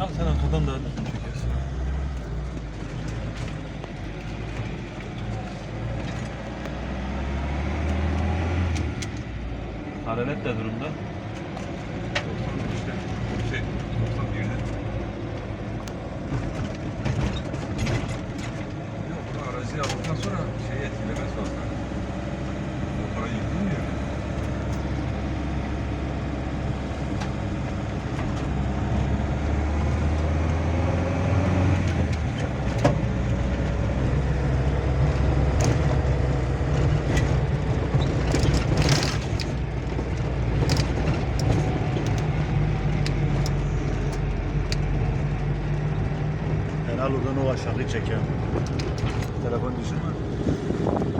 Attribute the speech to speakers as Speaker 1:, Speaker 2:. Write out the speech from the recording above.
Speaker 1: Al sen arkadan da çekersin. Hararet de durumda.
Speaker 2: 93'te. Şey 91'de. Yok aracı aldıktan sonra şeyi etkilemez
Speaker 3: Helal oradan o aşağı çeker. Telefon düşürme.